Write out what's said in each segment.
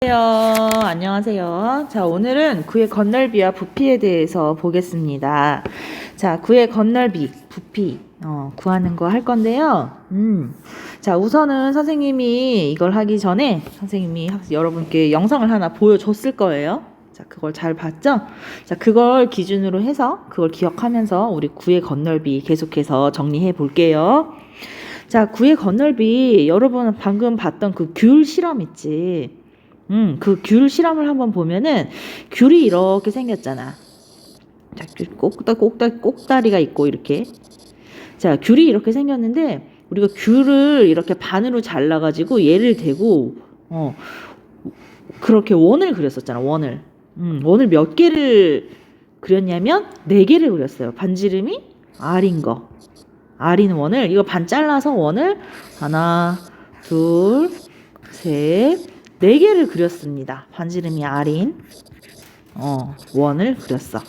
안녕하세요. 안녕하세요. 자, 오늘은 구의 건널비와 부피에 대해서 보겠습니다. 자, 구의 건널비, 부피, 어, 구하는 거 할 건데요. 음. 자, 우선은 선생님이 이걸 하기 전에 선생님이 학- 여러분께 영상을 하나 보여줬을 거예요. 자, 그걸 잘 봤죠? 자, 그걸 기준으로 해서 그걸 기억하면서 우리 구의 건널비 계속해서 정리해 볼게요. 자, 구의 건널비 여러분 방금 봤던 그 귤 실험 있지? 음, 그 귤 실험을 한번 보면은 귤이 이렇게 생겼잖아. 자, 귤 꼭다 꼭다 꼭다리가 있고 이렇게. 자, 귤이 이렇게 생겼는데 우리가 귤을 이렇게 반으로 잘라 가지고 얘를 대고 어 그렇게 원을 그렸었잖아. 원을. 음, 원을 몇 개를 그렸냐면 네 개를 그렸어요. 반지름이 R인 거. R인 원을 이거 반 잘라서 원을 하나, 둘, 셋, 네 개를 그렸습니다. 반지름이 R인 어, 원을 그렸어.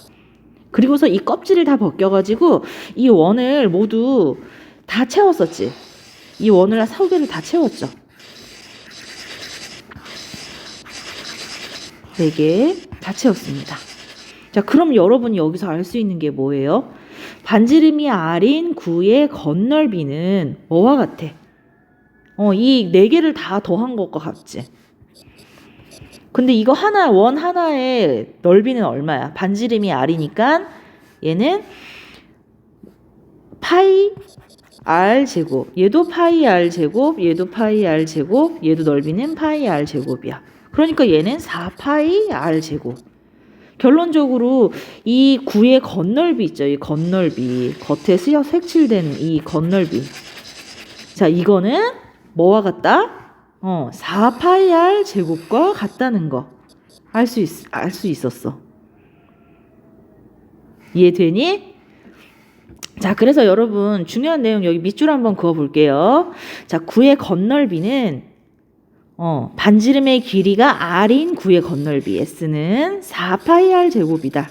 그리고서 이 껍질을 다 벗겨가지고 이 원을 모두 다 채웠었지. 이 원을 세 개를 다 채웠죠. 네 개 다 채웠습니다. 자, 그럼 여러분이 여기서 알 수 있는 게 뭐예요? 반지름이 R인 구의 건널비는 뭐와 같아? 어, 이 네 개를 다 더한 것과 같지. 근데 이거 하나 원 하나의 넓이는 얼마야? 반지름이 R이니까 얘는 파이 R 제곱. 얘도 파이 R 제곱, 얘도 파이 R 제곱, 얘도 넓이는 파이 R 제곱이야. 그러니까 얘는 4파이 R 제곱. 결론적으로 이 구의 건널비 있죠. 이 건널비. 겉에 색칠된 이 건널비. 자, 이거는 뭐와 같다? 어, 4파이 R 제곱과 같다는 거. 알수 있, 알수 있었어. 이해되니? 자, 그래서 여러분, 중요한 내용 여기 밑줄 한번 그어 볼게요. 자, 구의 건널비는, 어, 반지름의 길이가 R인 구의 건널비, S는 4파이 R 제곱이다.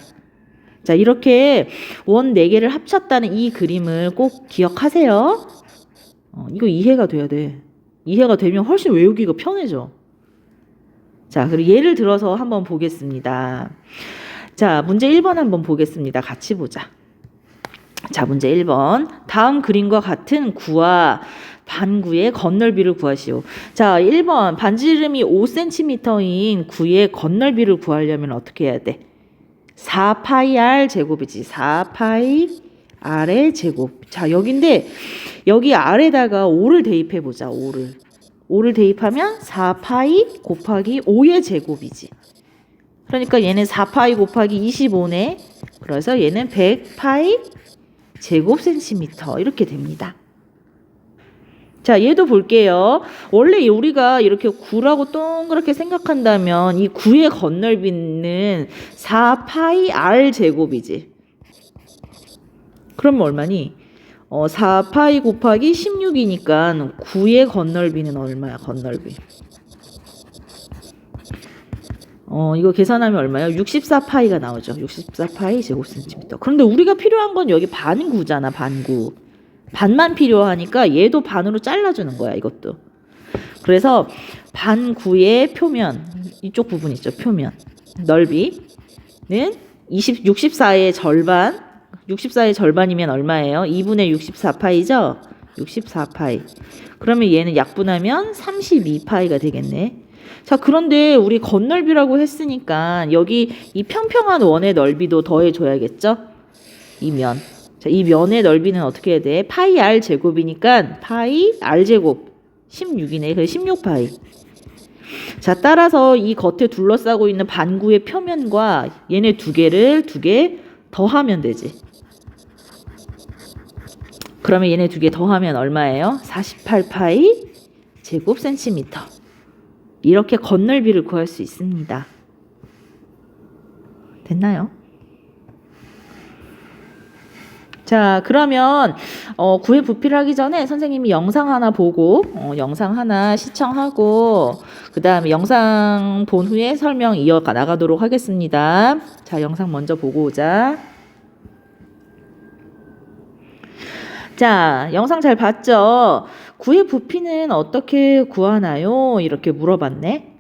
자, 이렇게 원 4개를 합쳤다는 이 그림을 꼭 기억하세요. 어, 이거 이해가 돼야 돼. 이해가 되면 훨씬 외우기가 편해져. 자, 그리고 예를 들어서 한번 보겠습니다. 자, 문제 1번 한번 보겠습니다. 같이 보자. 자, 문제 1번. 다음 그림과 같은 구와 반구의 건널비를 구하시오. 자, 1번. 반지름이 5cm인 구의 건널비를 구하려면 어떻게 해야 돼? 4파이 r 제곱이지. 4파이 r의 제곱. 자, 여긴데 여기 아래다가 5를 대입해 보자. 5를. 5를 대입하면 4파이 곱하기 5의 제곱이지. 그러니까 얘는 4파이 곱하기 25네. 그래서 얘는 100파이 제곱 센티미터 이렇게 됩니다. 자, 얘도 볼게요. 원래 우리가 이렇게 9라고 동그랗게 생각한다면 이 9의 건널비는 4파이 r 제곱이지. 그러면 얼마니? 어, 4파이 곱하기 16이니까 9의 건널비는 얼마야, 건널비? 어, 이거 계산하면 얼마요? 64파이가 나오죠. 64파이 제곱센티미터. 그런데 우리가 필요한 건 여기 반구잖아, 반구. 반만 필요하니까 얘도 반으로 잘라주는 거야, 이것도. 그래서 반구의 표면, 이쪽 부분 있죠, 표면. 넓이는 20, 64의 절반, 64의 절반이면 얼마예요? 2분의 64파이죠? 64파이. 그러면 얘는 약분하면 32파이가 되겠네. 자, 그런데 우리 건널비라고 했으니까 여기 이 평평한 원의 넓이도 더해줘야겠죠? 이 면. 자, 이 면의 넓이는 어떻게 해야 돼? 파이 r 제곱이니까 파이 r 제곱 16이네. 그래서 16파이. 자, 따라서 이 겉에 둘러싸고 있는 반구의 표면과 얘네 두 개를 두 개 더하면 되지. 그러면 얘네 두 개 더하면 얼마예요? 48파이 제곱 센티미터. 이렇게 건널비를 구할 수 있습니다. 됐나요? 자, 그러면 어, 구의 부피를 하기 전에 선생님이 영상 하나 보고 어, 영상 하나 시청하고 그 다음에 영상 본 후에 설명 이어 나가도록 하겠습니다. 자, 영상 먼저 보고 오자. 자, 영상 잘 봤죠? 구의 부피는 어떻게 구하나요? 이렇게 물어봤네.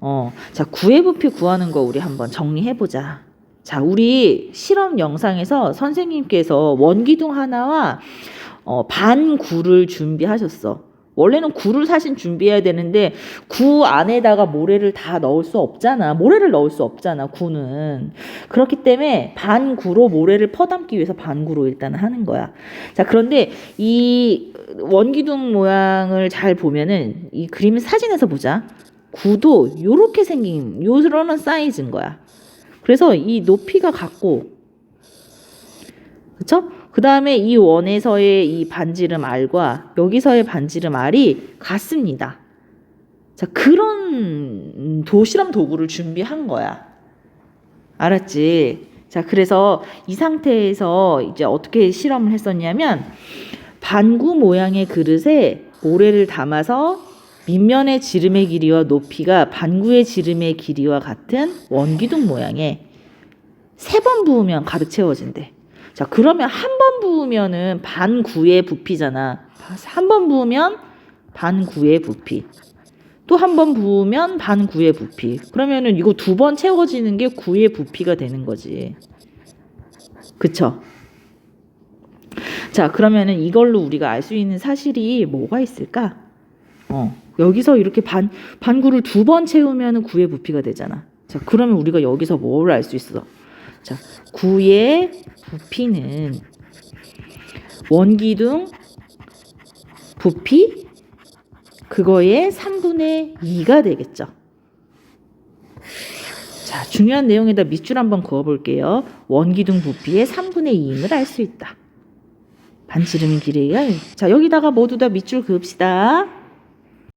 어, 자, 구의 부피 구하는 거 우리 한번 정리해 보자. 자, 우리 실험 영상에서 선생님께서 원기둥 하나와 어, 반구를 준비하셨어. 원래는 구를 사실 준비해야 되는데 구 안에다가 모래를 다 넣을 수 없잖아. 모래를 넣을 수 없잖아. 구는 그렇기 때문에 반구로 모래를 퍼담기 위해서 반구로 일단 하는 거야. 자 그런데 이 원기둥 모양을 잘 보면은 이 그림 사진에서 보자. 구도 요렇게 생긴 요런 사이즈인 거야. 그래서 이 높이가 같고 그쵸? 그 다음에 이 원에서의 이 반지름 R과 여기서의 반지름 R이 같습니다. 자, 그런 도실험 도구를 준비한 거야. 알았지? 자, 그래서 이 상태에서 이제 어떻게 실험을 했었냐면, 반구 모양의 그릇에 모래를 담아서 밑면의 지름의 길이와 높이가 반구의 지름의 길이와 같은 원기둥 모양에 세 번 부으면 가득 채워진대. 자, 그러면 한 번 부으면은 반구의 부피잖아. 한 번 부으면 반구의 부피. 또 한 번 부으면 반구의 부피. 그러면은 이거 두 번 채워지는 게 구의 부피가 되는 거지. 그쵸? 자, 그러면은 이걸로 우리가 알 수 있는 사실이 뭐가 있을까? 어, 여기서 이렇게 반, 반구를 두 번 채우면은 구의 부피가 되잖아. 자, 그러면 우리가 여기서 뭘 알 수 있어? 자, 구의 부피는 원기둥 부피 그거의 3분의 2가 되겠죠. 자, 중요한 내용에다 밑줄 한번 그어 볼게요. 원기둥 부피의 3분의 2임을 알 수 있다. 반지름 길이가 자, 여기다가 모두 다 밑줄 그읍시다.